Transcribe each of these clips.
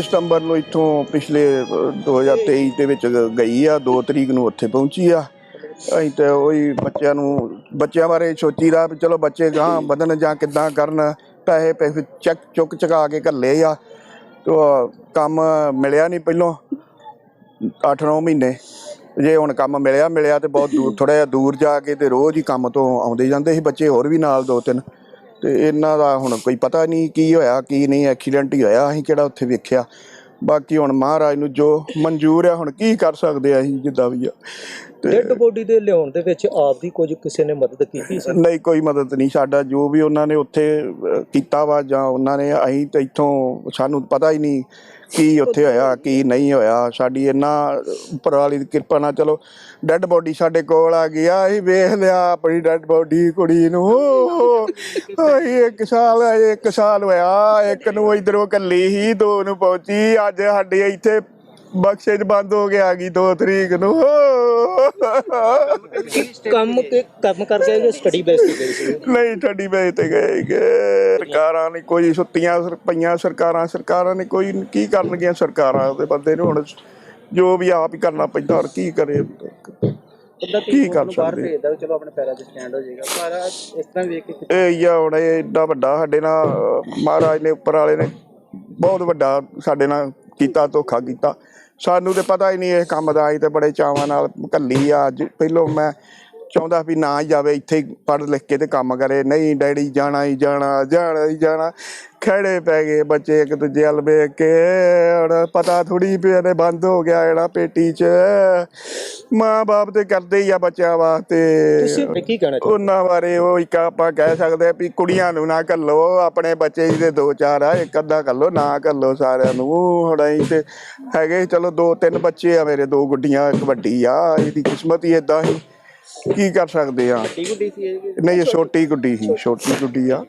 ਸਤੰਬਰ ਨੂੰ ਇੱਥੋਂ ਪਿਛਲੇ ਅ, 2023 ਦੇ ਵਿੱਚ ਗਈ ਆ 2 ਤਰੀਕ ਨੂੰ ਉੱਥੇ ਪਹੁੰਚੀ ਆ। ਅਸੀਂ ਤੇ ਉਹੀ ਬੱਚਿਆਂ ਨੂੰ ਬੱਚਿਆਂ ਬਾਰੇ ਸੋਚੀਦਾ ਵੀ ਚਲੋ ਬੱਚੇ ਗਾਂ ਵਧਣ ਜਾਂ ਕਿੱਦਾਂ ਕਰਨ ਪੈਸੇ ਪੈਸੇ ਚੱਕ ਚੁੱਕ ਚੁਕਾ ਕੇ ਘੱਲੇ ਆ। ਤੋ ਕੰਮ ਮਿਲਿਆ ਨਹੀਂ ਪਹਿਲੋਂ 8-9 ਮਹੀਨੇ। ਜੇ ਹੁਣ ਕੰਮ ਮਿਲਿਆ ਮਿਲਿਆ ਤੇ ਬਹੁਤ ਦੂਰ ਥੋੜਾ ਜਿਹਾ ਦੂਰ ਜਾ ਕੇ ਤੇ ਰੋਜ਼ ਹੀ ਕੰਮ ਤੋਂ ਆਉਂਦੇ ਜਾਂਦੇ ਸੀ ਬੱਚੇ ਹੋਰ ਵੀ ਨਾਲ ਦੋ ਤਿੰਨ। ਤੇ ਇਹਨਾਂ ਦਾ ਹੁਣ ਕੋਈ ਪਤਾ ਨਹੀਂ ਕੀ ਹੋਇਆ ਕੀ ਨਹੀਂ ਐਕਸੀਡੈਂਟ ਹੀ ਹੋਇਆ ਅਸੀਂ ਕਿਹੜਾ ਉੱਥੇ ਵੇਖਿਆ। ਬਾਕੀ ਹੁਣ ਮਹਾਰਾਜ ਨੂੰ ਜੋ ਮਨਜ਼ੂਰ ਹੈ ਹੁਣ ਕੀ ਕਰ ਸਕਦੇ ਆ ਅਸੀਂ ਜਿੱਦਾਂ ਵੀ ਆ। ਡੈਡ ਬੋਡੀ ਦੇ ਲਿਆਉਣ ਦੇ ਵਿੱਚ ਆਪ ਦੀ ਕੁਝ ਕਿਸੇ ਨੇ ਮਦਦ ਕੀਤੀ ਸੀ? ਨਹੀਂ ਕੋਈ ਮਦਦ ਨਹੀਂ। ਸਾਡਾ ਜੋ ਵੀ ਉਹਨਾਂ ਨੇ ਉੱਥੇ ਕੀਤਾ ਵਾ ਜਾਂ ਉਹਨਾਂ ਨੇ ਅਸੀਂ ਤੇ ਇੱਥੋਂ ਸਾਨੂੰ ਪਤਾ ਹੀ ਨਹੀਂ ਕੀ ਉੱਥੇ ਹੋਇਆ, ਕੀ ਨਹੀਂ ਹੋਇਆ, ਸਾਡੀ ਇੰਨਾ ਉੱਪਰ ਵਾਲੀ ਦੀ ਕਿਰਪਾ ਨਾਲ ਚਲੋ ਡੈੱਡ ਬੋਡੀ ਸਾਡੇ ਕੋਲ ਆ ਗਈ ਆ, ਅਸੀਂ ਵੇਖ ਲਿਆ ਆਪਣੀ ਡੈੱਡ ਬੋਡੀ ਕੁੜੀ ਨੂੰ। ਹੋਈ ਇੱਕ ਸਾਲ ਇੱਕ ਸਾਲ ਹੋਇਆ, ਇੱਕ ਨੂੰ ਇਧਰੋਂ ਕੱਲੀ ਹੀ, ਦੋ ਨੂੰ ਪਹੁੰਚੀ, ਅੱਜ ਸਾਡੇ ਇੱਥੇ ਬਖਸ਼ੇ ਚ ਬੰਦ ਹੋ ਗਿਆ ਆ ਗਈ 2 ਤਰੀਕ ਨੂੰ। ਕੰਮ ਕੇ ਕੰਮ ਕਰਕੇ ਜਾਂ ਸਟੱਡੀ ਬੇਸ ਤੇ ਗਏ ਸੀ ਨਹੀਂ ਠੱਡੀ ਵੇਚ ਤੇ ਗਏ। ਸਰਕਾਰਾਂ ਨੇ ਕੋਈ ਸੁੱਤੀਆਂ ਸਰ- ਪਈਆਂ ਸਰਕਾਰਾਂ ਸਰਕਾਰਾਂ ਨੇ ਕੋਈ ਕੀ ਕਰਨਗੀਆਂ ਸਰਕਾਰਾਂ ਦੇ ਬੰਦੇ ਨੂੰ ਹੁਣ? ਜੋ ਵੀ ਆਪ ਹੀ ਕਰਨਾ ਪੈਂਦਾ ਔਰ ਕੀ ਕਰੇ? ਬੰਦਾ ਕੀ ਕਰ ਸਕਦੇ? ਭੇਜਦਾ ਵੀ ਚਲੋ ਆਪਣੇ ਪੈਰਾਂ ਤੇ ਸਟੈਂਡ ਹੋ ਜਾਏਗਾ ਪਰ ਇਸ ਤਰ੍ਹਾਂ ਵੇਖ ਕੇ ਇਹ ਹੀ ਆ ਹੁਣ ਇਹ ਏਡਾ ਵੱਡਾ ਸਾਡੇ ਨਾਲ ਅਹ, ਮਹਾਰਾਜ ਨੇ ਉੱਪਰ ਵਾਲੇ ਨੇ ਬਹੁਤ ਵੱਡਾ ਸਾਡੇ ਨਾਲ ਕੀਤਾ ਧੋਖਾ ਕੀਤਾ। ਸਾਨੂੰ ਤੇ ਪਤਾ ਹੀ ਨਹੀਂ ਇਹ ਕੰਮ ਦਾ, ਅਸੀਂ ਤੇ ਬੜੇ ਚਾਵਾਂ ਨਾਲ ਕੱਲੀ ਆ ਅੱਜ। ਪਹਿਲੋਂ ਮੈਂ ਚਾਹੁੰਦਾ ਵੀ ਨਾ ਜਾਵੇ ਇੱਥੇ ਹੀ ਪੜ੍ਹ ਲਿਖ ਕੇ ਤੇ ਕੰਮ ਕਰੇ। ਨਹੀਂ ਡੈਡੀ ਜਾਣਾ ਹੀ ਜਾਣਾ ਜਾਣਾ ਹੀ ਜਾਣਾ। ਖੜੇ ਪੈ ਗਏ ਬੱਚੇ ਇੱਕ ਦੂਜੇ ਵੱਲ ਵੇਖ ਕੇ। ਹੁਣ ਪਤਾ ਥੋੜੀ ਵੀ ਇਹਨੇ ਬੰਦ ਹੋ ਗਿਆ ਜਿਹੜਾ ਪੇਟੀ 'ਚ। ਮਾਂ ਬਾਪ ਤੇ ਕਰਦੇ ਹੀ ਆ ਬੱਚਿਆਂ ਵਾਸਤੇ। ਤੁਸੀਂ ਕੀ ਕਹਿਣਾ ਚਾਹੁੰਦੇ ਉਹਨਾਂ ਬਾਰੇ ਉਹ ਇੱਕ ਆਪਾਂ ਕਹਿ ਸਕਦੇ ਆ ਵੀ ਕੁੜੀਆਂ ਨੂੰ ਨਾ ਘੱਲੋ ਆਪਣੇ ਬੱਚੇ ਜਿਹਦੇ ਦੋ ਚਾਰ ਆ ਇੱਕ ਅੱਧਾ ਘੱਲੋ ਨਾ ਘੱਲੋ ਸਾਰਿਆਂ ਨੂੰ। ਹੁਣ ਅਸੀਂ ਤੇ ਹੈਗੇ ਚਲੋ ਦੋ ਤਿੰਨ ਬੱਚੇ ਆ ਮੇਰੇ ਦੋ ਗੁੱਡੀਆਂ ਇੱਕ ਵੱਡੀ ਆ ਇਹਦੀ ਕਿਸਮਤ ਹੀ ਇਦਾਂ ਹੀ। ਕੀ ਕਰ ਸਕਦੇ ਆ? ਸੀ ਇਹ ਕਿ ਨਹੀਂ ਇਹ ਛੋਟੀ ਗੁੱਡੀ ਸੀ ਛੋਟੀ ਗੁੱਡੀ ਆ।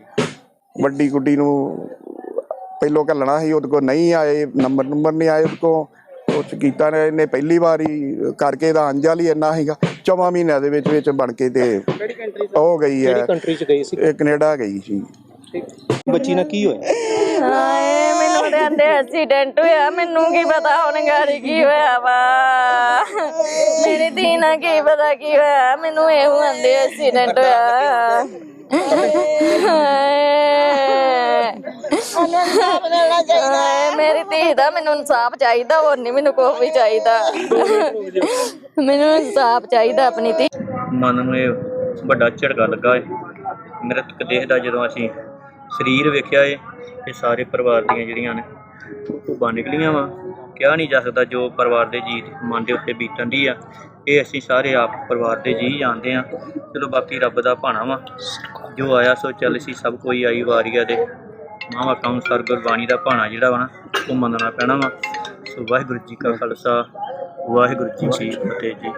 ਵੱਡੀ ਗੁੱਡੀ ਨੂੰ ਪਹਿਲੋਂ ਘੱਲਣਾ ਸੀ ਉਹਦੇ ਕੋਲ ਨਹੀਂ ਆਏ ਨੰਬਰ ਨੰਬਰ ਨਹੀਂ ਆਏ ਉਹਦੇ ਉਹ 'ਚ ਕੀਤਾ ਨੇ ਇਹਨੇ ਪਹਿਲੀ ਵਾਰੀ ਕਰਕੇ ਦਾ ਅੰਜਲ ਹੀ ਇੰਨਾ ਸੀਗਾ। ਚੌਵਾਂ ਮਹੀਨਿਆਂ ਦੇ ਵਿੱਚ ਵਿੱਚ ਬਣ ਕੇ ਤੇ ਕਿਹੜੀ ਕੰਟਰੀ ਹੋ ਗਈ ਕਿਹੜੀ ਹੈ ਕੰਟਰੀ ਚ ਗਏ ਸੀ? ਇਹ ਕੈਨੇਡਾ ਗਈ ਸੀ। ਬੱਚੀ ਨਾਲ ਕੀ ਹੋਇਆ? ਹਾਏ ਮੈਨੂੰ ਤੇ ਐਕਸੀਡੈਂਟ ਹੋਇਆ। ਮੈਨੂੰ ਕੀ ਪਤਾ ਹੁਣ ਗਾੜੀ ਕੀ ਹੋਇਆ ਵਾ। ਮੇਰੀ ਧੀ ਨਾਲ ਕੀ ਪਤਾ ਕੀ ਹੋਇਆ? ਮੈਨੂੰ ਇਹੋ ਆਂਦੇ ਐਕਸੀਡੈਂਟ ਹੋਇਆ। ਹਾਏ ਮੇਰੀ ਧੀ ਦਾ ਮੈਨੂੰ ਇਨਸਾਫ ਚਾਹੀਦਾ ਹੋਰ ਨਹੀਂ ਮੈਨੂੰ ਕੋਈ ਵੀ ਚਾਹੀਦਾ। ਮੈਨੂੰ ਇਨਸਾਫ ਚਾਹੀਦਾ ਆਪਣੀ ਧੀ। ਮਨ ਨੂੰ ਇਹ ਵੱਡਾ ਝਟਕਾ ਲੱਗਾ ਏ। ਮ੍ਰਿਤਕ ਦੇਹ ਦਾ ਜਦੋਂ ਅਸੀਂ ਸਰੀਰ ਵੇਖਿਆ ਏ ਤੇ ਸਾਰੇ ਪਰਿਵਾਰ ਦੀਆਂ ਜਿਹੜੀਆਂ ਨੇ ਧੁੱਬਾਂ ਨਿਕਲੀਆਂ ਵਾ। ਕਿਹਾ ਨਹੀਂ ਜਾ ਸਕਦਾ, ਜੋ ਪਰਿਵਾਰ ਦੇ ਜੀ ਮਨ ਦੇ ਉੱਤੇ ਬੀਤਣ ਦੀ ਆ, ਇਹ ਅਸੀਂ ਸਾਰੇ ਆਪ ਪਰਿਵਾਰ ਦੇ ਜੀ ਜਾਣਦੇ ਆ। ਚਲੋ ਬਾਕੀ ਰੱਬ ਦਾ ਭਾਣਾ ਵਾ। ਜੋ ਆਇਆ ਸੋ ਚੱਲ ਸੀ, ਸਭ ਕੋਈ ਆਈ ਵਾਰੀਆ ਦੇ। ਮਾਵਾ ਕੌਂਸਰ ਗੁਰਬਾਣੀ ਦਾ ਭਾਣਾ ਜਿਹੜਾ ਵਾ ਨਾ, ਉਹ ਮੰਨਣਾ ਪੈਣਾ ਵਾ। ਸੋ ਵਾਹਿਗੁਰੂ ਜੀ ਕਾ ਖਾਲਸਾ, ਵਾਹਿਗੁਰੂ ਜੀ ਕੀ ਫਤਿਹ ਜੀ।